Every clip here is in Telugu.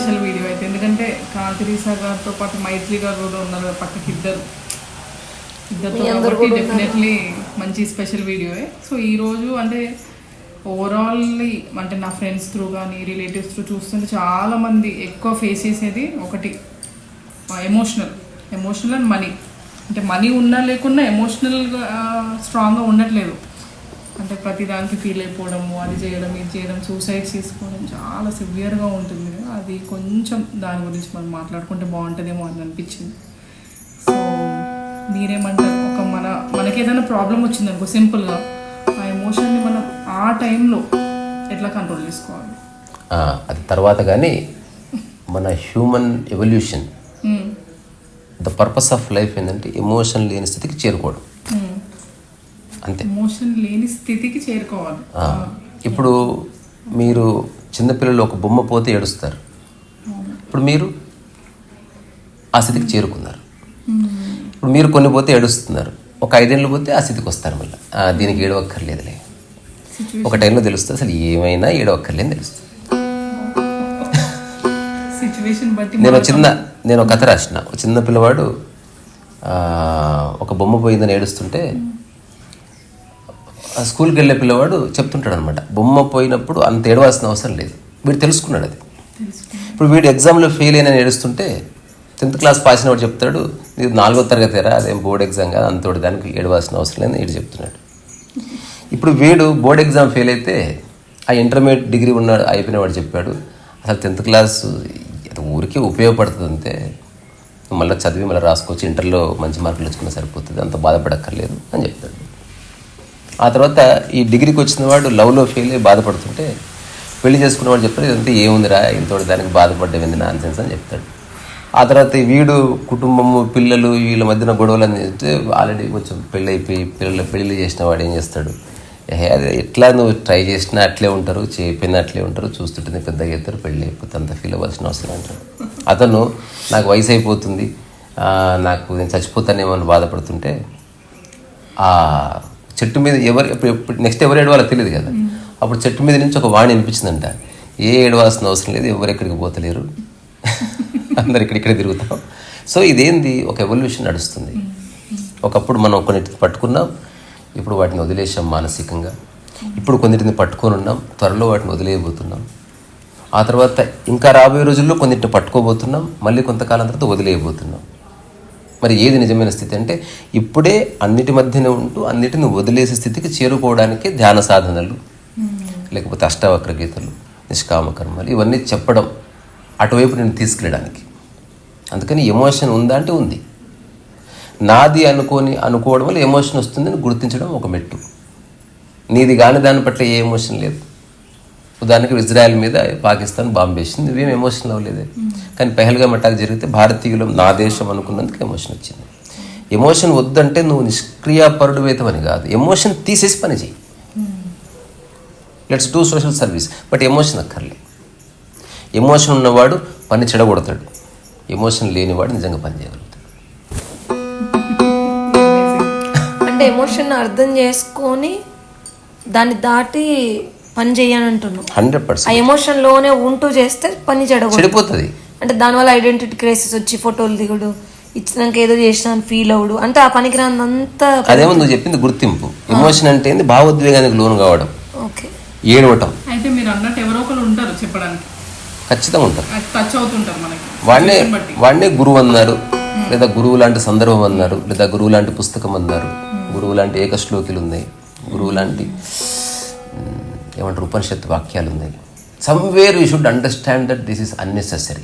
స్పెషల్ వీడియో అయితే. ఎందుకంటే కాంతిరీసా గారితో పాటు మైత్రి గారు కూడా ఉన్నారు పక్కకి ఇద్దరు కాబట్టి డెఫినెట్లీ మంచి స్పెషల్ వీడియోయే సో ఈ రోజు అంటే ఓవరాల్లీ అంటే నా ఫ్రెండ్స్ త్రూ కానీ రిలేటివ్స్ త్రూ చూస్తుంటే చాలా మంది ఎక్కువ ఫేస్ చేసేది ఒకటి. ఎమోషనల్ ఎమోషనల్ అండ్ మనీ అంటే మనీ ఉన్నా లేకున్నా ఎమోషనల్గా స్ట్రాంగ్గా ఉండట్లేదు. అంటే ప్రతి దానికి ఫీల్ అయిపోవడము అది చేయడం ఇది చేయడం సూసైడ్స్ చేసుకోవడం చాలా సివియర్గా ఉంటుంది. అది కొంచెం దాని గురించి మనం మాట్లాడుకుంటే బాగుంటుందేమో అని అనిపించింది. సో మీరేమంటారు? ఒక మన మనకి ఏదైనా ప్రాబ్లం వచ్చింది అనుకో సింపుల్గా ఆ ఎమోషన్ని మనం ఆ టైంలో ఎట్లా కంట్రోల్ చేసుకోవాలి? అది తర్వాత కానీ మన human evolution. The purpose of life ఏంటంటే ఎమోషన్ లేని స్థితికి చేరుకోవడం. అంతే. ఎమోషన్ లేని స్థితికి చేరుకోవాలి. ఇప్పుడు మీరు చిన్నపిల్లలు ఒక బొమ్మ పోతే ఏడుస్తారు. ఇప్పుడు మీరు ఆ స్థితికి చేరుకున్నారు. ఇప్పుడు మీరు కొన్ని పోతే ఏడుస్తున్నారు. ఒక ఐదేళ్ళు పోతే ఆ స్థితికి వస్తారు మళ్ళీ. దీనికి ఏడవక్కర్లేదులే. ఒక టైంలో తెలుస్తుంది అసలు ఏమైనా ఏడవక్కర్లేదని తెలుస్తుంది. నేను చిన్న నేను ఒక కథ రాసిన. ఒక చిన్న పిల్లవాడు ఒక బొమ్మ పోయిందని ఏడుస్తుంటే ఆ స్కూల్కి వెళ్ళే పిల్లవాడు చెప్తుంటాడు అనమాట బొమ్మ పోయినప్పుడు అంత ఏడవాల్సిన అవసరం లేదు. వీడు తెలుసుకున్నాడు అది. ఇప్పుడు వీడు ఎగ్జామ్లో ఫెయిల్ అయిన ఏడుస్తుంటే టెన్త్ క్లాస్ పాస్ అయిన వాడు చెప్తాడు ఇది నాలుగో తరగతి రా అదేం బోర్డ్ ఎగ్జామ్ కాదు అంతటి దానికి ఏడవాల్సిన అవసరం లేదని వీడు చెప్తున్నాడు. ఇప్పుడు వీడు బోర్డ్ ఎగ్జామ్ ఫెయిల్ అయితే ఆ ఇంటర్మీడియట్ డిగ్రీ ఉన్నాడు అయిపోయిన వాడు చెప్పాడు అసలు టెన్త్ క్లాస్ ఇది ఊరికే ఉపయోగపడుతుంది అంతే మళ్ళీ చదివి మళ్ళీ రాసుకోవచ్చు ఇంటర్లో మంచి మార్కులు తెచ్చుకున్నా సరిపోతుంది అంత బాధపడక్కర్లేదు అని చెప్తాడు. ఆ తర్వాత ఈ డిగ్రీకి వచ్చిన వాడు లవ్లో ఫెయిల్ అయ్యి బాధపడుతుంటే పెళ్ళి చేసుకున్నవాడు చెప్తారు ఇదంతా ఏముందిరా? ఇంతటి దానికి బాధపడ్డవింది నాన్ సెన్స్ అని చెప్తాడు. ఆ తర్వాత వీడు కుటుంబము పిల్లలు వీళ్ళ మధ్యన గొడవలు అని చెప్తే ఆల్రెడీ కొంచెం పెళ్ళి అయిపోయి పిల్లలు పెళ్ళి చేసిన వాడు ఏం చేస్తాడు? ఏ అది ఎట్లా నువ్వు ట్రై చేసినా అట్లే ఉంటారు చెప్పినా అట్లే ఉంటారు చూస్తుంటే పెద్దగా అవుతారు పెళ్ళి అయిపోతే అంత ఫీల్ అవ్వాల్సిన అవసరం అంటాడు అతను నాకు వయసు అయిపోతుంది నాకు నేను చచ్చిపోతానేమో అని బాధపడుతుంటే ఆ చెట్టు మీద ఎవరు ఎప్పుడు నెక్స్ట్ ఎవరు ఏడవాలో తెలియదు కదా. అప్పుడు చెట్టు మీద నుంచి ఒక వాణి వినిపించిందంట. ఏ ఏడవాల్సిన అవసరం లేదు ఎవరు ఎక్కడికి పోతలేరు. అందరు ఇక్కడిక్కడ తిరుగుతాం. సో ఇదేంది? ఒక ఎవల్యూషన్ నడుస్తుంది. ఒకప్పుడు మనం కొన్నిటిని పట్టుకున్నాం ఇప్పుడు వాటిని వదిలేసాం మానసికంగా. ఇప్పుడు కొన్నిటిని పట్టుకొని ఉన్నాం త్వరలో వాటిని వదిలేయబోతున్నాం. ఆ తర్వాత ఇంకా రాబోయే రోజుల్లో కొన్నిటిని పట్టుకోబోతున్నాం మళ్ళీ కొంతకాలం తర్వాత వదిలేయబోతున్నాం. మరి ఏది నిజమైన స్థితి అంటే ఇప్పుడే అన్నిటి మధ్యనే ఉంటూ అన్నిటిని వదిలేసే స్థితికి చేరుకోవడానికి ధ్యాన సాధనలు లేకపోతే అష్టావక్ర గీతలు నిష్కామ కర్మలు ఇవన్నీ చెప్పడం అటువైపు నేను తీసుకెళ్ళడానికి. అందుకని ఎమోషన్ ఉందా అంటే ఉంది. నాది అనుకోని అనుకోవడం వల్ల ఎమోషన్ వస్తుందని గుర్తించడం ఒక మెట్టు. నీది కాని దాని పట్ల ఏ ఎమోషన్ లేదు. ఉదాహరణకు ఇజ్రాయెల్ మీద పాకిస్తాన్ బాంబు వేసింది. నువ్వేం ఎమోషన్ అవ్వలేదు. కానీ పెహల్గా అటాక్ జరిగితే భారతీయులు నా దేశం అనుకున్నందుకు ఎమోషన్ వచ్చింది. ఎమోషన్ వద్దంటే నువ్వు నిష్క్రియాపరుడు వేతమని కాదు. ఎమోషన్ తీసేసి పని చేయి let's do social service but emotion అక్కర్లే. ఎమోషన్ ఉన్నవాడు పని చెడగొడతాడు. ఎమోషన్ లేనివాడు నిజంగా పని చేయగలుగుతాడు. అంటే ఎమోషన్ అర్థం చేసుకొని దాన్ని దాటి పని చేయని అంటున్నావు. హండ్రెడ్ ఆ పర్సెంట్. ఎమోషన్లోనే ఉంటూ చేస్తే పని చెడగొడదు చెడిపోతుంది. అంటే దానివల్ల ఐడెంటిటీ క్రైసిస్ వచ్చి ఫోటోలు దిగుడు ఇచ్చినాక ఏదో చేసిన అని ఫీల్ అవుడు. అంటే ఆ పనికిరాందంతా అదేమో నువ్వు చెప్పింది గుర్తింపు. ఎమోషన్ అంటే ఏంది? భావోద్వేగానికి లోను కావడం. ఓకే. ఏడవటం. అయితే మీరు అన్నట్టు ఎవరో ఒకరు ఉంటారు చెప్పడానికి. ఖచ్చితంగా ఉంటారు. అది టచ్ అవుతుంటారు మనకి. వాడినే Situation బట్టి. వాడినే గురువు అన్నారు లేదా గురువు లాంటి సందర్భం అన్నారు లేదా గురువు లాంటి పుస్తకం అన్నారు. గురువు లాంటి ఏక శ్లోకిలు ఉన్నాయి. గురువు లాంటి ఏమంటారు ఉపనిషత్ వాక్యాలు ఉన్నాయి. Somewhere you should understand that this is unnecessary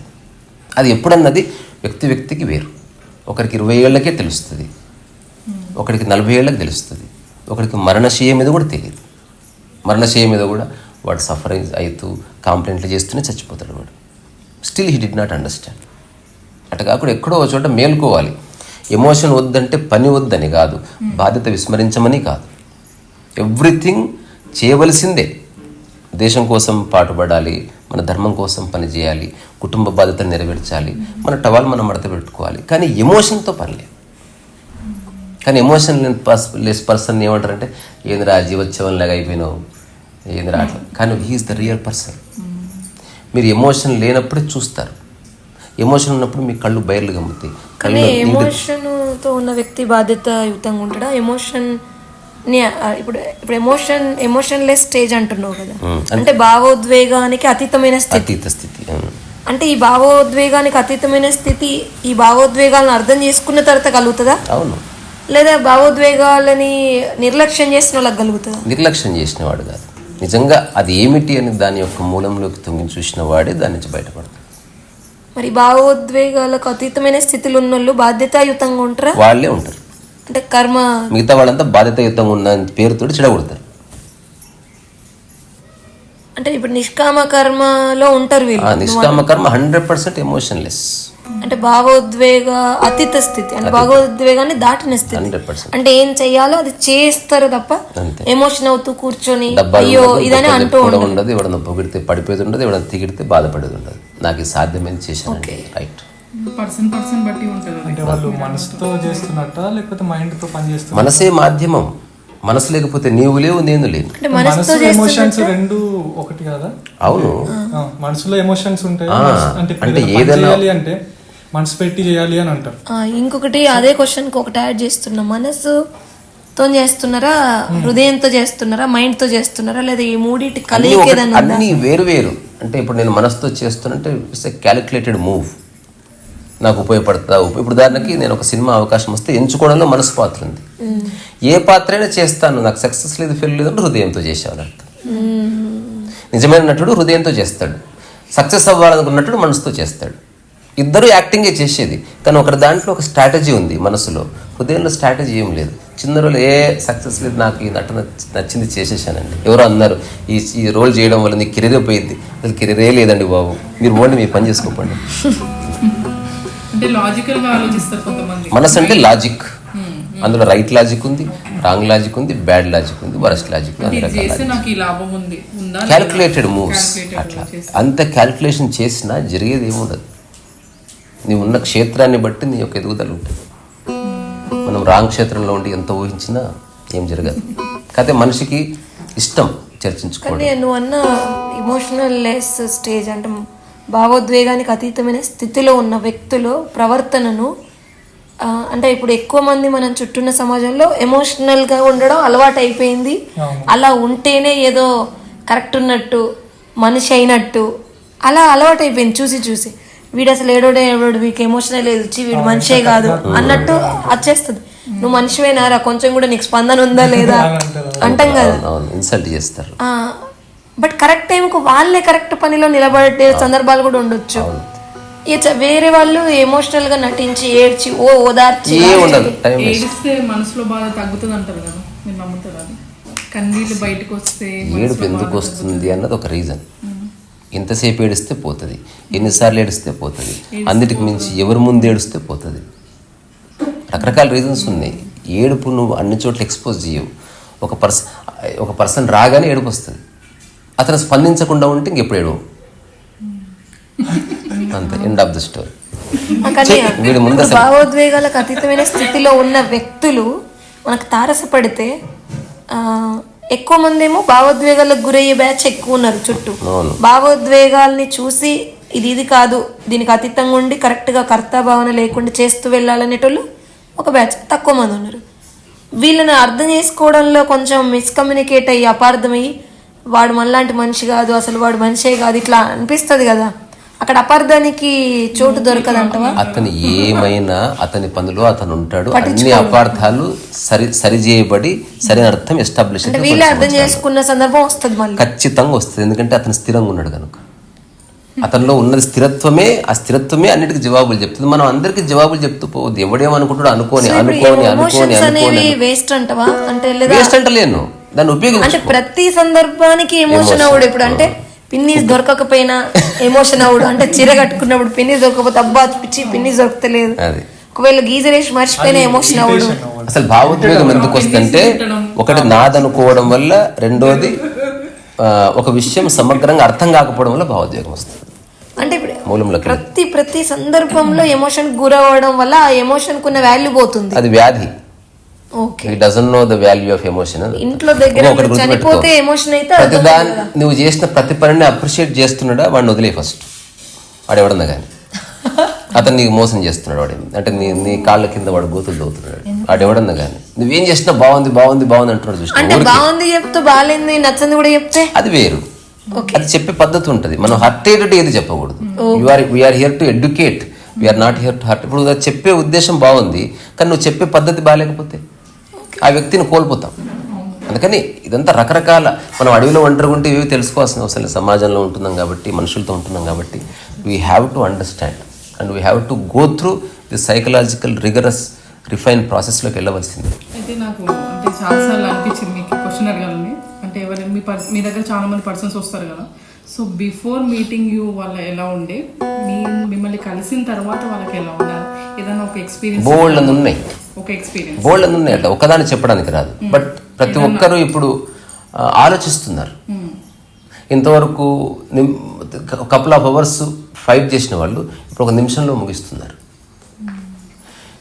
అది ఎప్పుడన్నది వ్యక్తి వ్యక్తికి వేరు. ఒకరికి ఇరవై ఏళ్ళకే తెలుస్తుంది. ఒకరికి నలభై ఏళ్ళకి తెలుస్తుంది. ఒకరికి మరణశయ మీద కూడా తెలియదు. మరణశయ మీద కూడా వాడు సఫరింగ్ అవుతూ కాంప్లైంట్లు చేస్తూనే చచ్చిపోతాడు వాడు. Still he did not understand అటు కాకుండా ఎక్కడో ఒక చోట మేల్కోవాలి. ఎమోషన్ వద్దంటే పని వద్దని కాదు. బాధ్యత విస్మరించమని కాదు. ఎవ్రీథింగ్ చేయవలసిందే. దేశం కోసం పాటుపడాలి మన ధర్మం కోసం పనిచేయాలి కుటుంబ బాధ్యతలు నెరవేర్చాలి మన టవాల్ మనం మడత పెట్టుకోవాలి. కానీ ఎమోషన్తో పని లేదు. కానీ ఎమోషన్ లేని పర్స్ లెస్ పర్సన్ ఏమంటారంటే ఏందిరా జీవోత్సవం లాగా అయిపోయినావు? ఏందిరా అట్లా? కానీ he is the real person. మీరు ఎమోషన్ లేనప్పుడే చూస్తారు. ఎమోషన్ ఉన్నప్పుడు మీ కళ్ళు బయర్లు గమ్ముతాయి. కళ్ళు ఎమోషన్తో ఉన్న వ్యక్తి బాధ్యతాయుతంగా ఉంటాడా? ఎమోషన్ ఇప్పుడు ఇప్పుడు ఎమోషన్ ఎమోషన్ లెస్ స్టేజ్ అంటున్నావు కదా. అంటే భావోద్వేగానికి అతీతమైన స్థితి. అతీత స్థితి. అంటే ఈ భావోద్వేగానికి అతీతమైన స్థితి ఈ భావోద్వేగాలను అర్థం చేసుకున్న తర్వాత కలుగుతుందా? అవును. లేదా భావోద్వేగాలని నిర్లక్ష్యం చేసిన వాళ్ళకి కలుగుతుందా? నిర్లక్ష్యం చేసిన వాడు కాదు. నిజంగా అది ఏమిటి అని దాని యొక్క మూలంలోకి తొంగి చూసిన వాడే దాని నుంచి బయటపడతాడు. మరి భావోద్వేగాలకు అతీతమైన స్థితిలో ఉన్న వాళ్ళు బాధ్యతాయుతంగా ఉంటారా? వాళ్ళే ఉంటారు. అంటే కర్మ. మిగతా వాళ్ళంతా బాధ్యతాయుతంగా ఉన్న పేరుతో చెడగొడతారు. అంటే ఇప్పుడు నిష్కామ కర్మలో ఉంటారు వీళ్ళు. నిష్కామ కర్మ హండ్రెడ్ పర్సెంట్ ఎమోషన్లెస్ అంటే భావోద్వేగ అతీత స్థితి. అంటే భావోద్వేగాన్ని దాటిన స్థితి. అంటే ఏం చెయ్యాలో అది చేస్తారు తప్ప. ఎమోషన్ అవుతూ కూర్చొని అయ్యో ఇదని అంటూ ఉండదు. ఎవడన్నా పొగిడితే పడిపోయేది ఉండదు ఎవడన్నా తిగిడితే బాధపడేది ఉండదు. నాకు ఇది సాధ్యమైంది చేశానండి. రైట్ పర్సన్ పర్సన్ బట్టి ఉంటుంది అంటే వాళ్ళు మనసుతో చేస్తున్నట్ట లేకపోతే మైండ్తో పని చేస్తున్నట్ట? మనసే మాధ్యమం. మనసు లేకపోతే నీవు లేవు నేను లేను. అంటే మనసుతో మనసు ఎమోషన్స్ రెండు ఒకటి కదా? అవును. మనసులో ఎమోషన్స్ ఉంటాయి. మనసు- అంటే అంటే ఏదైనా అంటే మనసు పెట్టి చేయాలి అని అంటారు. ఆ, ఇంకొకటి అదే క్వశ్చన్ ఒకటి యాడ్ చేస్తున్నా. మనసుతో చేస్తున్నారా హృదయంతో చేస్తున్నారా మైండ్తో చేస్తున్నారా లేదా ఈ మూడింటి ఉందా? అన్ని వేరు వేరు. అంటే ఇప్పుడు నేను మనసుతో చేస్తున్నంటే ఇట్స్ ఎ క్యాలిక్యులేటెడ్ మూవ్ నాకు ఉపయోగపడుతుందా ఉప- ఇప్పుడు ఉదాహరణకి నేను ఒక సినిమా అవకాశం వస్తే ఎంచుకోవడంలో మనసు పాత్ర ఉంది ఏ పాత్ర అయినా చేస్తాను. నాకు సక్సెస్ లేదు ఫెయిల్ లేదు అంటే హృదయంతో చేసేవాళ్ళు అర్థం నిజమైన నటుడు హృదయంతో చేస్తాడు. సక్సెస్ అవ్వాలనుకున్నట్టు మనసుతో చేస్తాడు. ఇద్దరు యాక్టింగే చేసేది. కానీ ఒకరి దాంట్లో ఒక స్ట్రాటజీ ఉంది మనసులో. హృదయంలో స్ట్రాటజీ ఏం లేదు. చిన్న రోజులు ఏ సక్సెస్ లేదు నాకు ఈ నటన నచ్చింది చేసేసానండి. ఎవరో అన్నారు ఈ ఈ రోల్ చేయడం వల్ల నీకు కెరీరే పోయింది. అసలు కెరీరే లేదండి బాబు. మీరు ఓన్లీ మీ పని చేసుకోకండి. అంటే లాజికల్గా ఆలోచిస్తారు కొంతమంది. మనసు అంటే లాజిక్ అందులో రైట్ లాజిక్ ఉంది రాంగ్ లాజిక్ ఉంది బ్యాడ్ లాజిక్ ఉంది వరస్ట్ లాజిక్ ఉంది క్యాల్కులేటెడ్ మూవ్స్ అట్లా. అంత క్యాల్కులేషన్ చేసినా జరిగేది ఏముండదు. నీ ఉన్న క్షేత్రాన్ని బట్టి నీ యొక్క ఎదుగుదల ఉంటుంది. మనం రాంగ్ క్షేత్రంలో ఉండి ఎంత ఊహించినా ఏం జరగదు. కాకపోతే మనిషికి ఇష్టం చర్చించుకోవడం. కానీ నువ్వు అన్న ఇమోషనల్ లెస్ స్టేజ్ అంటే భావోద్వేగానికి అతీతమైన స్థితిలో ఉన్న వ్యక్తుల ప్రవర్తనను అంటే ఇప్పుడు ఎక్కువ మంది మనం చుట్టూన్న సమాజంలో ఎమోషనల్గా ఉండడం అలవాటు అయిపోయింది. అలా ఉంటేనే ఏదో కరెక్ట్ ఉన్నట్టు మనిషి అయినట్టు అలా అలవాటు అయిపోయింది చూసి చూసి. వీడు అసలు ఏడోడే ఏడోడు వీడికి ఎమోషనల్ లేదు. వచ్చి వీడు మనిషే కాదు అన్నట్టు వచ్చేస్తుంది. నువ్వు మనిషివేనారా? కొంచెం కూడా నీకు స్పందన ఉందా లేదా? అంటాం కదా. ఇన్సల్ట్ చేస్తారు. బట్ కరెక్ట్ టైంకు వాళ్ళే కరెక్ట్ పనిలో నిలబడే సందర్భాలు కూడా ఉండొచ్చు. ఇక చ- వేరే వాళ్ళు ఎమోషనల్గా నటించి ఏడ్చి ఓ ఓదార్చి ఏడిస్తే మనసులో బాధ తగ్గుతుంది అంటారు కదా మీరు నమ్ముతారు అది? కన్నీళ్ళు బయటకు వస్తే ఏడుపు ఎందుకు వస్తుంది అన్నది ఒక రీజన్ ఎంతసేపు ఏడిస్తే పోతుంది. ఎన్నిసార్లు ఏడిస్తే పోతుంది. అన్నిటికి మించి ఎవరి ముందు ఏడిస్తే పోతుంది? రకరకాల రీజన్స్ ఉన్నాయి. ఏడుపు నువ్వు అన్ని చోట్ల ఎక్స్పోజ్ చేయవు. ఒక పర్సన్ ఒక పర్సన్ రాగానే ఏడుపు వస్తుంది. అతను స్పందించకుండా ఉంటే ఇంకెప్పుడు ఏడవు అంతే ఎండ్ ఆఫ్ ద స్టోరీ వీడి ముందు భావోద్వేగాలకు అతీతమైన స్థితిలో ఉన్న వ్యక్తులు మనకు తారసపడితే ఎక్కువ మంది ఏమో భావోద్వేగాలకు గురయ్యే బ్యాచ్ ఎక్కువ ఉన్నారు చుట్టూ. భావోద్వేగాల్ని చూసి ఇది ఇది కాదు దీనికి అతీతంగా ఉండి కరెక్ట్గా కర్తాభావన లేకుండా చేస్తూ వెళ్ళాలనేటోళ్ళు ఒక బ్యాచ్ తక్కువ మంది ఉన్నారు. వీళ్ళని అర్థం చేసుకోవడంలో కొంచెం మిస్కమ్యూనికేట్ అయ్యి అపార్థమయ్యి వాడు మనలాంటి మనిషి కాదు అసలు వాడు మనిషే కాదు ఇట్లా అనిపిస్తుంది కదా. అక్కడ అపార్థానికి చోటు దొరకదంటవా? అతను ఏమైనా అతని పనిలో అతను ఉంటాడు అన్ని అపార్థాలు సరి సరి చేయబడి సరైన అర్థం ఎస్టాబ్లిష్ అంటే వీళ్ళే అర్థం చేసుకున్న సందర్భం వస్తుంది మళ్ళీ. ఖచ్చితంగా వస్తుంది ఎందుకంటే అతను స్థిరంగా ఉన్నాడు కనుక. అతనిలో ఉన్నది స్థిరత్వమే ఆ స్థిరత్వమే అన్నిటికీ జవాబులు చెప్తుంది. మనం అందరికీ జవాబులు చెప్తూ పోవద్దు ఎవడేమనుకుంటాడు అనుకోని అనుకోని అనుకోని అనుకోని వేస్ట్ అంటవా? అంటే వేస్ట్ అంటలేను. దాన్ని ఉపయోగించు అంటే ప్రతి సందర్భానికి ఎమోషన్ అవుడు ఇప్పుడు అంటే పిన్నీస్ దొరకకపోయినా ఎమోషన్ అవుడు. అంటే చీర కట్టుకున్నప్పుడు పిన్నీస్ దొరకకపోతే అబ్బా పిచ్చి పిన్నీస్ దొరకలేదు అది. ఒకవేళ గీజర్ వేసి మర్చిపోయినా ఎమోషన్ అవుడు. అసలు భావోద్వేగం ఎందుకు వస్తుందంటే ఒకటి నాదనుకోవడం వల్ల రెండోది ఆ, ఒక విషయం సమగ్రంగా అర్థం కాకపోవడం వల్ల భావోద్వేగం వస్తుంది. అంటే ఇప్పుడు మూలంలోకి ప్రతి ప్రతి సందర్భంలో ఎమోషన్ గురవడం వల్ల ఆ ఎమోషన్ కున్న వాల్యూ పోతుంది. అది వ్యాధి. ఈ doesn't know the value of emotion ఇంట్లో దగ్గర చనిపోతే ఎమోషన్ అయితే ప్రతి దాని నువ్వు చేసిన ప్రతి పనిని అప్రిషియేట్ చేస్తున్నాడా? వాడిని వదిలే ఫస్ట్ వాడు ఎవడన్నా కానీ అతను నీకు మోసం చేస్తున్నాడు వాడు. అంటే నీ నీ కాళ్ళ కింద వాడు గోతులు దోతున్నాడు వాడు ఎవడన్నా కానీ నువ్వేం చేసినా బాగుంది బాగుంది బాగుంది అంటున్నాడు చూసిన అంటే బాగుంది చెప్తూ బాగాలేంది నచ్చంది కూడా చెప్తే? అది వేరు. అది చెప్పే పద్ధతి ఉంటుంది. మనం హర్ట్ అయ్యేటట్టు ఏది చెప్పకూడదు. You are we are here to educate we are not here to hurt ఇప్పుడు చెప్పే ఉద్దేశం బాగుంది కానీ నువ్వు చెప్పే పద్ధతి బాగాలేకపోతే ఆ వ్యక్తిని కోల్పోతాం. అందుకని ఇదంతా రకరకాల మనం అడవిలో ఒంటరి ఉంటే ఇవి తెలుసుకోవాల్సిన అవసరం లేదు. సమాజంలో ఉంటున్నాం కాబట్టి మనుషులతో ఉంటున్నాం కాబట్టి we have to understand and we have to go through the psychological rigorous refine ప్రాసెస్లోకి వెళ్ళవలసింది. అయితే నాకు అంటే చాలాసార్లు అనిపించింది మీకు క్వశ్చన్ అడగాలని. అంటే ఎవరైనా మీ మీ దగ్గర చాలా మంది పర్సన్స్ వస్తారు కదా. సో బిఫోర్ మీటింగ్ యూ వాళ్ళ ఎలా ఉండే? మీ మిమ్మల్ని కలిసిన తర్వాత వాళ్ళకి ఎలా ఉన్నారు? ఏదైనా ఒక ఎక్స్పీరియన్స్ బోల్డ్ అని ఉన్నాయి ఒక ఎక్స్పీరియన్స్ బోల్డ్ అని ఉన్నాయి అట్లా. ఒకదాన్ని చెప్పడానికి రాదు. బట్ ప్రతి ఒక్కరూ ఇప్పుడు ఆలోచిస్తున్నారు. ఇంతవరకు కపుల్ ఆఫ్ అవర్స్ ఫైట్ చేసిన వాళ్ళు ఇప్పుడు ఒక నిమిషంలో ముగిస్తున్నారు.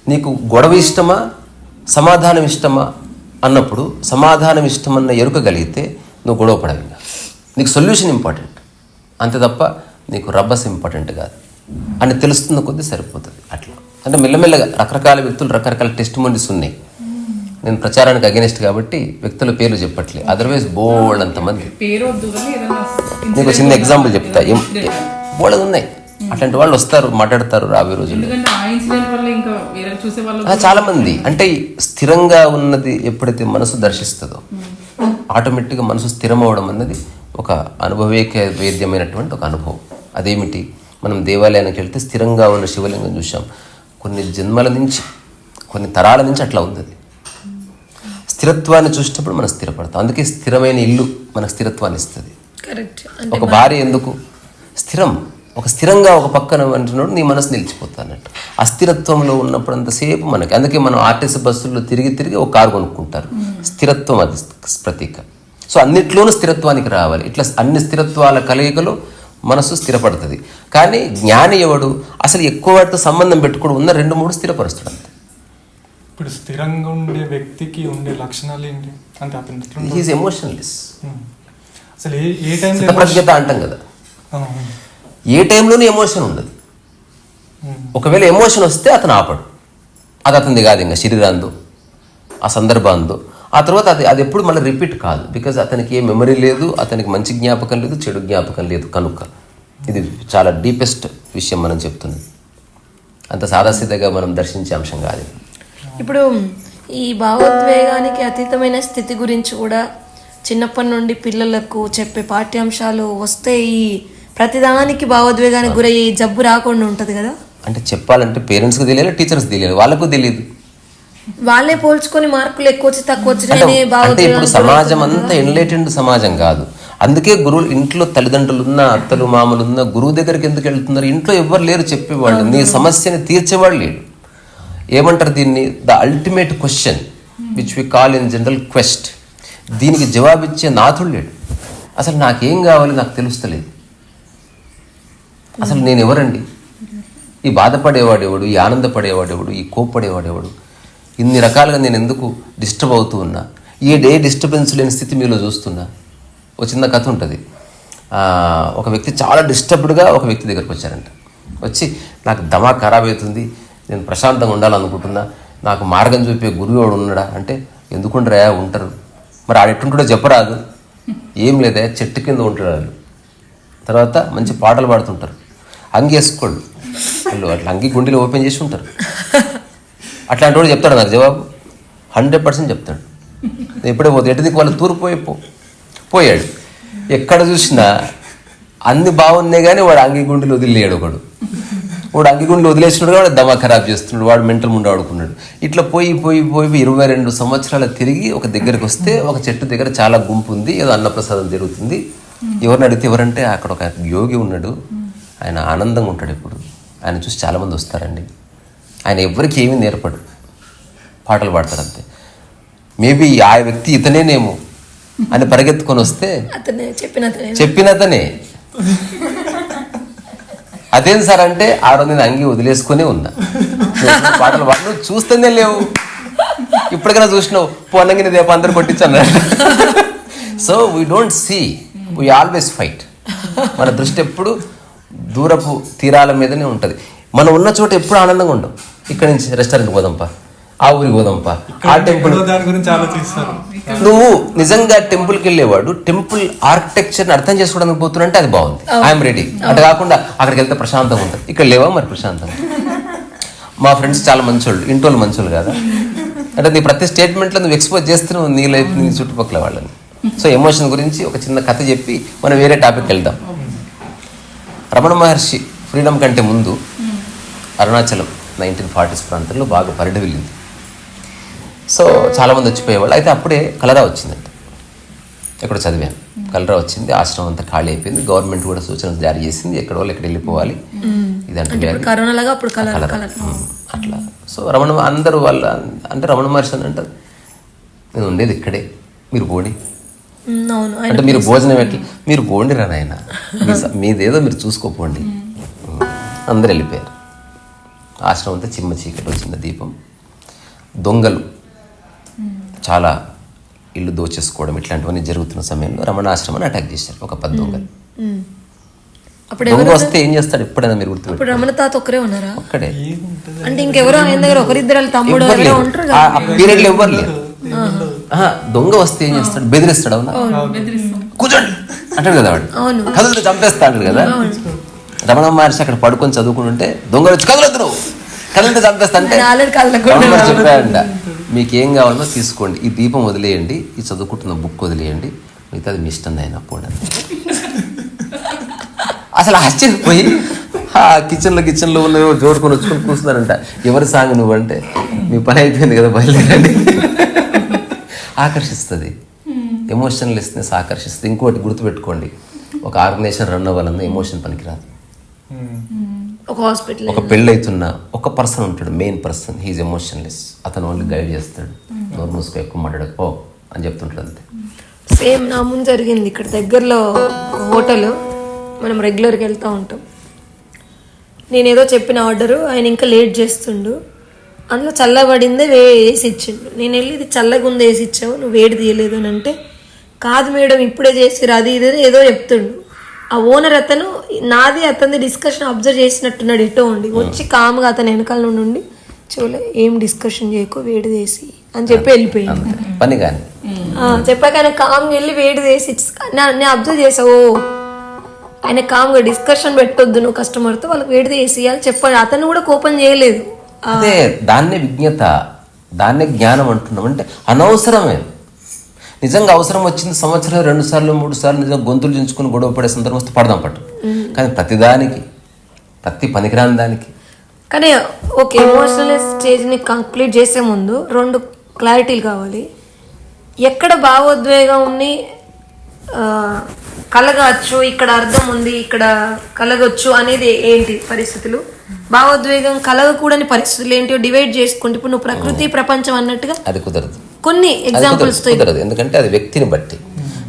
నీకు గొడవ ఇష్టమా? సమాధానం ఇష్టమా? అన్నప్పుడు సమాధానం ఇష్టమన్న ఎరుక కలిగితే నువ్వు గొడవ పడవు ఇంకా నీకు సొల్యూషన్ ఇంపార్టెంట్ అంతే తప్ప నీకు రబ్బస్ ఇంపార్టెంట్ కాదు. అని తెలుస్తున్న కొద్దీ సరిపోతుంది అట్లా. అంటే మెల్లమెల్లగా రకరకాల వ్యక్తులు రకరకాల టెస్ట్ మొండిస్ ఉన్నాయి. నేను ప్రచారానికి అగెనిస్ట్ కాబట్టి వ్యక్తుల పేర్లు చెప్పట్లే. అదర్వైజ్ బోల్డ్ అంతమంది నీకు చిన్న ఎగ్జాంపుల్ చెప్తా. బోల్డ్ ఉన్నాయి. అట్లాంటి వాళ్ళు వస్తారు మాట్లాడతారు రాబోయే ఆ, చాలా మంది. అంటే స్థిరంగా ఉన్నది ఎప్పుడైతే మనసు దర్శిస్తుందో ఆటోమేటిక్గా మనసు స్థిరం అవడం అన్నది ఒక అనుభవేక వేద్యమైనటువంటి ఒక అనుభవం. అదేమిటి? మనం దేవాలయానికి వెళ్తే స్థిరంగా ఉన్న శివలింగం చూసాం కొన్ని జన్మల నుంచి కొన్ని తరాల నుంచి అట్లా ఉంది అది. స్థిరత్వాన్ని చూసినప్పుడు మనం స్థిరపడతాం. అందుకే స్థిరమైన ఇల్లు మనకు స్థిరత్వాన్ని ఇస్తుంది. కరెక్ట్ ఒక భార్య ఎందుకు? స్థిరం. ఒక స్థిరంగా ఒక పక్కన అంటున్నాడు నీ మనసు నిలిచిపోతా అన్నట్టు. అస్థిరత్వంలో ఉన్నప్పుడు అంతసేపు మనకి. అందుకే మనం ఆర్టీసీ బస్సుల్లో తిరిగి తిరిగి ఒక కారు కొనుక్కుంటారు. స్థిరత్వం అది ప్రతీక. సో అన్నిట్లోనూ స్థిరత్వానికి రావాలి. ఇట్లా అన్ని స్థిరత్వాల కలయికలో మనసు స్థిరపడుతుంది. కానీ జ్ఞాని ఎవడు? అసలు ఎక్కువ వాటితో సంబంధం పెట్టుకోవడం ఉన్న రెండు మూడు స్థిరపరుస్తాడు అంతే. ఇప్పుడు స్థిరంగా ఉండే వ్యక్తికి ఉండే లక్షణాలు ఏంటి? అంటే అతను? He is emotionless. అసలు ఏ ఏ టైంలో అంటాం కదా. ఏ టైంలోనూ ఎమోషన్ ఉండదు. ఉమ్. ఒకవేళ ఎమోషన్ వస్తే అతను ఆపడు. అది అతనిది కాదు ఇంకా శరీరాందో ఆ సందర్భందో. ఆ తర్వాత అది అది ఎప్పుడు మళ్ళీ రిపీట్ కాదు. బికాజ్ అతనికి ఏ మెమరీ లేదు అతనికి మంచి జ్ఞాపకం లేదు చెడు జ్ఞాపకం లేదు కనుక. ఇది చాలా డీపెస్ట్ విషయం మనం చెప్తున్నది అంత సాదాసీదగా మనం దర్శించే అంశం కాదు. ఇప్పుడు ఈ భావోద్వేగానికి అతీతమైన స్థితి గురించి కూడా చిన్నప్పటి నుండి పిల్లలకు చెప్పే పాఠ్యాంశాలు వస్తే ఈ ప్రతిదానికి భావోద్వేగానికి గురయ్యి జబ్బు రాకుండా ఉంటుంది కదా? అంటే చెప్పాలంటే పేరెంట్స్కి తెలియాలి టీచర్స్కి తెలియాలి. వాళ్ళకు తెలియదు. వాళ్ళే పోల్చుకొని మార్కులు ఎక్కువ వచ్చి తక్కువ వచ్చినాయని అంటే ఇప్పుడు సమాజం అంతా ఎన్లైటెండ్ సమాజం కాదు. అందుకే గురువులు ఇంట్లో తల్లిదండ్రులు ఉన్న అత్తలు మామలు ఉన్న గురువు దగ్గరికి ఎందుకు వెళ్తున్నారు? ఇంట్లో ఎవ్వరు లేరు చెప్పేవాళ్ళు. నీ సమస్యని తీర్చేవాడు లేడు ఏమంటారు దీన్ని? The ultimate question which we call in general quest దీనికి జవాబిచ్చే నాథుడు లేడు. అసలు నాకేం కావాలి? నాకు తెలుస్తలేదు. అసలు నేను ఎవరండి? ఈ బాధపడేవాడు ఎవడు ఈ ఆనందపడేవాడు ఎవడు ఈ కోప్పడేవాడు ఎవడు ఇన్ని రకాలుగా నేను ఎందుకు డిస్టర్బ్ అవుతూ ఉన్నా? ఈ డే డిస్టర్బెన్స్ లేని స్థితి మీలో చూస్తున్నా. ఒక చిన్న కథ ఉంటుంది. ఒక వ్యక్తి చాలా డిస్టర్బ్డ్గా ఒక వ్యక్తి దగ్గరకు వచ్చారంట. వచ్చి నాకు దమా ఖరాబ్ అవుతుంది. నేను ప్రశాంతంగా ఉండాలనుకుంటున్నా. నాకు మార్గం చూపే గురువు ఎవడు ఉన్నాడా? అంటే ఎందుకుండరా ఉంటారు. మరి ఆడెట్టుంటాడో చెప్పరాదు. ఏం లేదా చెట్టు కింద ఉంటాడు వాళ్ళు తర్వాత మంచి పాటలు పాడుతుంటారు. అంగి వాళ్ళు అట్లా అంగి గుండెలు ఓపెన్ చేసి ఉంటారు. అట్లాంటి వాడు చెప్తాడు నాకు జవాబు. హండ్రెడ్ పర్సెంట్ చెప్తాడు. ఎప్పుడే పోతే ఎటు దిక్కు వాళ్ళు తూర్పు పోయి పో. పోయాడు. ఎక్కడ చూసినా అన్ని బాగున్నాయి కానీ వాడు అంగిగుండెలు వదిలేడు ఒకడు. వాడు అంగిగుండెలు వదిలేసినాడు వాడు దమా ఖరాబ్ చేస్తున్నాడు వాడు మెంటల్ ముందు ఆడుకున్నాడు. ఇట్లా పోయి పోయి పోయి ఇరవై రెండు సంవత్సరాలు తిరిగి ఒక దగ్గరికి వస్తే ఒక చెట్టు దగ్గర చాలా గుంపు ఉంది ఏదో అన్నప్రసాదం జరుగుతుంది. ఎవరిని అడిగితే ఎవరంటే అక్కడ ఒక యోగి ఉన్నాడు. ఆయన ఆనందంగా ఉంటాడు ఇప్పుడు. ఆయన చూసి చాలామంది వస్తారండి. ఆయన ఎవరికి ఏమీ నేర్పడు. పాటలు పాడతారు అంతే మేబీ ఆ వ్యక్తి ఇతనేనేమో అని పరిగెత్తుకొని వస్తే అతనే చెప్పిన అతనే చెప్పినతనే. అదేం సార్ అంటే ఆ రోజు నేను అంగి వదిలేసుకునే ఉన్నా. పాటలు పాడు. నువ్వు చూస్తూనే లేవు. ఇప్పటికైనా చూసినావు. పొన్నంగిన దేప అందరు కొట్టించన్నాడు so we don't see we always fight మన దృష్టి ఎప్పుడు దూరపు తీరాల మీదనే ఉంటుంది. మనం ఉన్న చోట ఎప్పుడు ఆనందంగా ఉండం ఇక్కడ నుంచి రెస్టారెంట్ పోదాంపా. ఆ ఊరికి పోదాంపా. ఆ టెంపుల్ దాని గురించి నువ్వు నిజంగా టెంపుల్కి వెళ్ళేవాడు టెంపుల్ ఆర్కిటెక్చర్ అర్థం చేసుకోవడానికి పోతున్నంటే అది బాగుంది. ఐఎమ్ రెడీ అటు కాకుండా అక్కడికి వెళ్తే ప్రశాంతంగా ఉంటుంది. ఇక్కడ లేవా మరి ప్రశాంతంగా? మా ఫ్రెండ్స్ చాలా మంచోళ్ళు ఇంటోళ్ళు మంచోళ్ళు కదా? అంటే నీ ప్రతి స్టేట్మెంట్లో నువ్వు ఎక్స్పోజ్ చేస్తున్నావు నీ లైఫ్ నీ చుట్టుపక్కల వాళ్ళని. సో ఎమోషన్ గురించి ఒక చిన్న కథ చెప్పి మనం వేరే టాపిక్ వెళ్దాం. రమణ మహర్షి ఫ్రీడమ్ కంటే ముందు అరుణాచలం. నైన్టీన్ ఫార్టీస్ ప్రాంతంలో బాగా పరిడి వెళ్ళింది. సో చాలామంది వచ్చిపోయేవాళ్ళు. అయితే అప్పుడే కలరా వచ్చిందంట. ఎక్కడ చదివాను. కలరా వచ్చింది. ఆశ్రమం అంతా ఖాళీ అయిపోయింది. గవర్నమెంట్ కూడా సూచనలు జారీ చేసింది. ఎక్కడ వాళ్ళు ఎక్కడ వెళ్ళిపోవాలి. ఇదంటే అట్లా. సో రమణ అందరూ వాళ్ళ అంటే రమణ మహర్షి అని అంటారు. నేను ఉండేది ఇక్కడే. మీరు పోండి. అంటే మీరు భోజనం ఎట్లా? మీరు పోండి రా నాయన మీదేదో మీరు చూసుకోపోండి అందరు వెళ్ళిపోయారు. ఆశ్రమం అంతా చిమ్మ చీకటి వచ్చింది దీపం. దొంగలు. చాలా ఇల్లు దోచేసుకోవడం ఇట్లాంటివన్నీ జరుగుతున్న సమయంలో రమణాశ్రమాన్ని అటాక్ చేశారు. ఒక పది దొంగలు. దొంగ ఎవరు వస్తే ఏం చేస్తాడు? ఎప్పుడైనా మీరు అప్పుడు రమణ తాత ఒక్కరే ఉన్నారా? ఒక్కడే. అంటే ఇంకెవరో ఆయన దగ్గర ఒకరిద్దరు వాళ్ళ తమ్ముడు పీరియడ్లో ఎవ్వరు లేరు. దొంగ వస్తే ఏం చేస్తాడు? బెదిరిస్తాడు అవునా? కూర్చోండి. అంటాడు కదా వాడు. అవును. కదులు చంపేస్తా అంటాడు కదా రమణ మహర్షి అక్కడ పడుకొని చదువుకుని ఉంటే దొంగలు వచ్చి కదలొద్దు కదిలితే చంపేస్తా అంటే చెప్పాడంట మీకు ఏం కావాలో తీసుకోండి. ఈ దీపం వదిలేయండి ఈ చదువుకుంటున్న బుక్ వదిలేయండి మిగతాది మీ ఇష్టం అయినా పోండి. అసలు ఆశ్చర్యపోయి ఆ కిచెన్లో కిచెన్లో ఉన్న జోడుకొని వచ్చుకొని కూర్చున్నారంట. ఎవరి సాంగ్ నువ్వంటే మీ పని అయిపోయింది కదా బయలుదేరండి. ఆకర్షిస్తుంది. ఎమోషనల్నెస్నెస్ ఆకర్షిస్తుంది. ఇంకోటి గుర్తుపెట్టుకోండి. ఒక ఆర్గనైజేషన్ రన్ అవ్వాలన్నా ఎమోషన్ పనికిరాదు. ఒక హాస్పిటల్ ఒక పెళ్ళైతున్న ఒక పర్సన్ ఉంటాడు మెయిన్ పర్సన్ హీజ్ ఎమోషన్లెస్ అతను ఓన్లీ గైడ్ చేస్తాడు. నోరు మూసుకో ఎక్కువ మాట్లాడక పో అని చెప్తుంటాడు అంతే. సేమ్ నా ముందు జరిగింది. ఇక్కడ దగ్గరలో హోటల్ మనం రెగ్యులర్గా వెళ్తూ ఉంటాం. నేనేదో చెప్పిన ఆర్డరు ఆయన ఇంకా లేట్ చేస్తుండు. అందులో చల్లబడిందే వే వేసి ఇచ్చిండు. నేను వెళ్ళి ఇది చల్లగా ఉంది వేసి ఇచ్చావు నువ్వు వేడి తీయలేదు అని అంటే కాదు మేడం ఇప్పుడే చేసిరు అది ఇది అని ఏదో చెప్తుండు. ఆ ఓనర్ అతను నాది అతనిది డిస్కషన్ అబ్జర్వ్ చేసినట్టున్నాడు ఎటో ఉండి. వచ్చి కామ్గా అతను వెనకాల నుండి ఉండి చూలే ఏం డిస్కషన్ చేయకో వేడి చేసి అని చెప్పి వెళ్ళిపోయింది. పని కానీ. చెప్పాక ఆయన కామ్గా వెళ్ళి వేడి చేసి నేను అబ్జర్వ్ చేసా ఓ ఆయన కామ్గా డిస్కషన్ పెట్టొద్దు నువ్వు కస్టమర్తో వాళ్ళకి వేడి చేసి అని చెప్పాడు. అతను కూడా కోపం చేయలేదు. అదే దాన్నే విజ్ఞత దాన్నే జ్ఞానం అంటున్నాం. అంటే అనవసరమే. నిజంగా అవసరం వచ్చింది సంవత్సరం రెండు సార్లు మూడు సార్లు నిజంగా గొంతులు చించుకుని గొడవ పడే సందర్భం వస్తే పడదాం పట్టు కానీ ప్రతిదానికి ప్రతి పనికిరాని దానికి. కానీ ఓకే ఎమోషనల్ స్టేజ్ని కంప్లీట్ చేసే ముందు రెండు క్లారిటీలు కావాలి. ఎక్కడ భావోద్వేగం ఉంది ఆ, కలగచ్చు ఇక్కడ అర్థం ఉంది ఇక్కడ కలగచ్చు అనేది ఏంటి పరిస్థితులు? భావోద్వేగం కలగకూడని పరిస్థితులు ఏంటో డివైడ్ చేసుకుంటే ఇప్పుడు నువ్వు ప్రకృతి ప్రపంచం అన్నట్టుగా అది కుదరదు. కొన్ని ఎగ్జాంపుల్స్ కుదరదు ఎందుకంటే అది వ్యక్తిని బట్టి.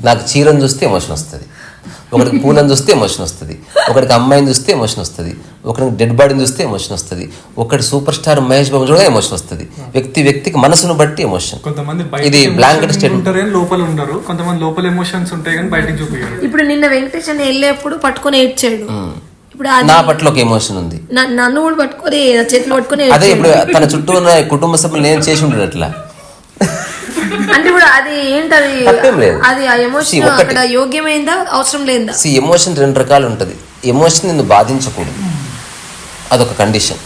నాకు చీరను చూస్తే ఎమోషన్ వస్తుంది. ఒకడికి పూలను చూస్తే ఎమోషన్ వస్తుంది. ఒకడికి అమ్మాయిని చూస్తే ఎమోషన్ వస్తుంది. ఒకరికి డెడ్ బాడీని చూస్తే ఎమోషన్ వస్తుంది. ఒకటి సూపర్ స్టార్ మహేష్ బాబు చూడగా ఎమోషన్ వస్తుంది. వ్యక్తి వ్యక్తికి మనసును బట్టి ఎమోషన్ కొంతమంది ఇది బ్లాంకెట్ కానీ లోపల ఉండరు కొంతమంది లోపల ఎమోషన్స్ ఉంటాయి కానీ బయటకు చూపించారు ఇప్పుడు నిన్న వెంకటేష్ అని వెళ్ళేప్పుడు పట్టుకొని ఏడ్చాడు. ఇప్పుడు నా పట్ల ఒక ఎమోషన్ ఉంది. న- నన్ను కూడా పట్టుకొని నా చేతిలో పట్టుకొని అదే ఇప్పుడు తన చుట్టూ ఉన్న కుటుంబ సభ్యులు నేను చేసి ఉండేది అట్లా అంటే ఇప్పుడు అది ఏంటది? తప్పేం లేదు. అది ఆ See, ఎమోషన్ ఒకటి- అక్కడ యోగ్యమైందా? అవసరం లేదా? సి ఎమోషన్ రెండు రకాలు ఉంటుంది. ఎమోషన్ నిన్ను బాధించకూడదు. అదొక కండిషన్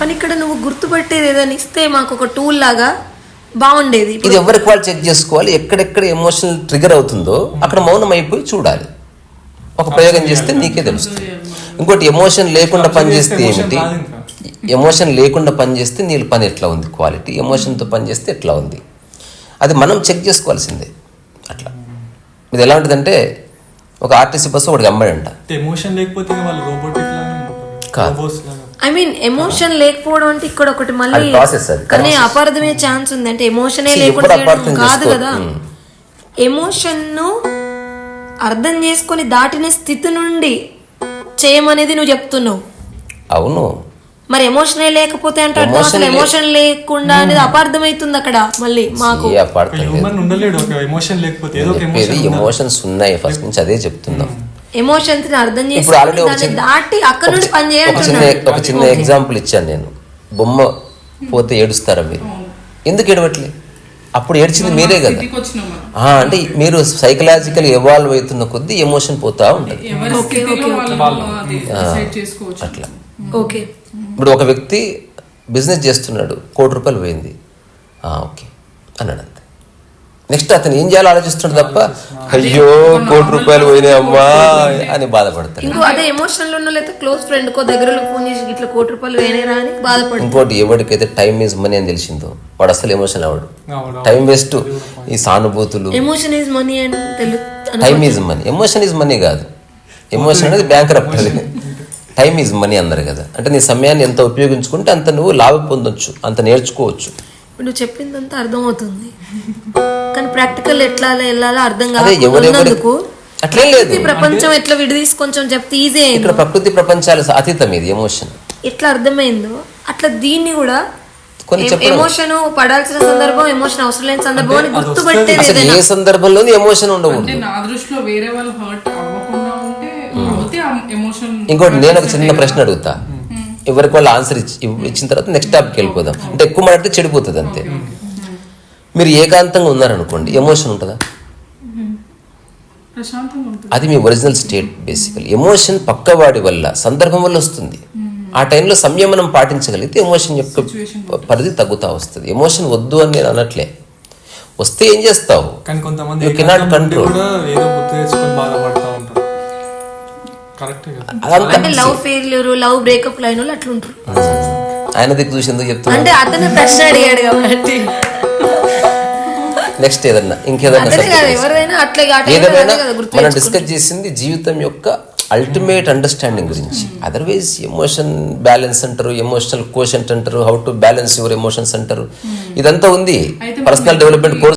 కానీ ఇక్కడ నువ్వు గుర్తుపెట్టేది ఏదైనా ఇస్తే మాకు ఒక టూల్ లాగా బాగుండేది. ఇది ఎవరికి వాళ్ళు చెక్ చేసుకోవాలి? ఎక్కడెక్కడ ఎమోషనల్ ట్రిగర్ అవుతుందో అక్కడ మౌనం అయిపోయి చూడాలి. ఒక ప్రయోగం చేస్తే నీకే తెలుస్తుంది. ఇంకోటి ఎమోషన్ లేకుండా పని చేస్తే ఏమిటి. ఎమోషన్ లేకుండా పని చేస్తే నీ పని ఎట్లా ఉంది? క్వాలిటీ ఎమోషన్తో పని చేస్తే ఎట్లా ఉంది? అది మనం చెక్ చేసుకోవాల్సిందే. అట్లా. ఇది ఎలా ఉంటుందంటే ఒక ఆర్టీసీ బస్సు ఒకటి అమ్మాడంట ఎమోషన్ లేకపోతే వాళ్ళు రోబోటిక్ కాదు. ఐ మీన్ ఎమోషన్ లేకపోవడం అంటే ఇక్కడ ఒకటి మళ్ళీ అది, కానీ అపార్థమే ఛాన్స్ ఉంది. అంటే ఎమోషనే లేకుండా చేయడం కాదు కదా. ఉమ్. ఎమోషన్ను అర్థం చేసుకొని దాటిన స్థితి నుండి చేయమనేది నువ్వు చెప్తున్నావు. అవును. మరి ఎమోషనే లేకపోతే అంటే అర్థం అసలు ఎమోషన్ లేకుండా అనేది అపార్థమవుతుంది అక్కడ మళ్ళీ మాకు. అపార్థం ఎమోషన్ లేకపోతే ఎమోషన్స్ ఉన్నాయి ఫస్ట్ నుంచి అదే చెప్తున్నాం. ఎమోషన్స్ని అర్థం చిన్న దాటి అక్కడ నుండి పని చేయంటున్నాడు ఒక చిన్న ఎగ్జాంపుల్ ఇచ్చాను నేను. బొమ్మ పోతే ఏడుస్తారా మీరు? ఎందుకు ఏడవట్లే? అప్పుడు ఏడ్చింది మీరే కదా. అంటే మీరు సైకలాజికల్ ఎవాల్వ్ అవుతున్న కొద్దీ ఎమోషన్ పోతా ఉంటుంది. అట్లా. ఓకే ఇప్పుడు ఒక వ్యక్తి బిజినెస్ చేస్తున్నాడు కోటి రూపాయలు పోయింది. ఆ, ఓకే. అన్నాడు అంతే. నెక్స్ట్ అతను ఏం చేయాలో ఆలోచిస్తున్నాడు తప్ప అయ్యో కోటి రూపాయలు పోయినాయి అమ్మా అని బాధపడతాడు. ఇంకో అదే ఎమోషనల్ ఉన్న లేకపోతే క్లోజ్ ఫ్రెండ్ కో దగ్గరలో ఫోన్ చేసి ఇట్లా కోటి రూపాయలు వేనేరా అని బాధపడు ఇంకోటి ఎవరికైతే టైం ఈజ్ మనీ అని తెలిసిందో వాడు అసలు ఎమోషన్ అవ్వడు. అవును. టైం వేస్ట్ ఈ సానుభూతులు. ఎమోషన్ ఈజ్ మనీ అని తెలు time is money emotion is money కాదు. ఎమోషన్ అనేది బ్యాంక్ అది. టైం ఈజ్ మనీ అన్నారు కదా. అంటే నీ సమయాన్ని ఎంత ఉపయోగించుకుంటే అంత నువ్వు లాభం పొందొచ్చు అంత నేర్చుకోవచ్చు. ఇప్పుడు నువ్వు చెప్పిందంతా అర్థం అవుతుంది కానీ ప్రాక్టికల్ ఎట్లా వెళ్ళాలో అర్థం కాదు అట్లేం లేదు. ప్రపంచం ఎట్లా విడదీసి కొంచెం చెప్తే ఈజీ అయింది. ఇక్కడ ప్రకృతి ప్రపంచాల అతీతం ఇది ఎమోషన్ ఎట్లా అర్థమైందో అట్లా దీన్ని కూడా ఎమోషన్ పడాల్సిన సందర్భం ఎమోషన్ అవసరం లేని సందర్భం అని గుర్తుపట్టేది ఏ సందర్భంలోనూ ఎమోషన్ అంటే నా దృష్టిలో వేరే వాళ్ళు హర్ట్ ఇంకోటి నేను ఒక చిన్న ప్రశ్న అడుగుతా. ఎవరికి వాళ్ళు ఆన్సర్ ఇచ్చిన తర్వాత నెక్స్ట్ టాపిక్ వెళ్ళిపోదాం. అంటే ఎక్కువ మాట్లాడితే చెడిపోతుంది అంతే. మీరు ఏకాంతంగా ఉన్నారనుకోండి ఎమోషన్ ఉంటుందా? అది మీ ఒరిజినల్ స్టేట్ బేసికల్ ఎమోషన్ పక్కవాడి వల్ల సందర్భం వల్ల వస్తుంది. ఆ టైంలో సంయమనం పాటించగలిగితే ఎమోషన్ యొక్క పరిధి తగ్గుతా వస్తుంది. ఎమోషన్ వద్దు అని నేను అనట్లే. వస్తే ఏం చేస్తావు? కానీ కొంతమంది You అంటే love failure love breakup line వాళ్ళు అట్లుంటారు. ఆయన దిక్కు చూసి ఎందుకు చెప్తున్నా అంటే అతను ప్రశ్న అడిగాడు కాబట్టి. నెక్స్ట్ ఏదన్నా ఇంకేదన్నా అట్లే గుర్తు మనం డిస్కస్ చేసింది జీవితం యొక్క అల్టిమేట్ అండర్స్టాండింగ్ గురించి. అదర్వైజ్ ఎమోషన్ బ్యాలెన్స్ అంటారు ఎమోషనల్ కోషంట్ అంటారు how to balance your emotions అంటారు. ఇదంతా ఉంది. Personal development course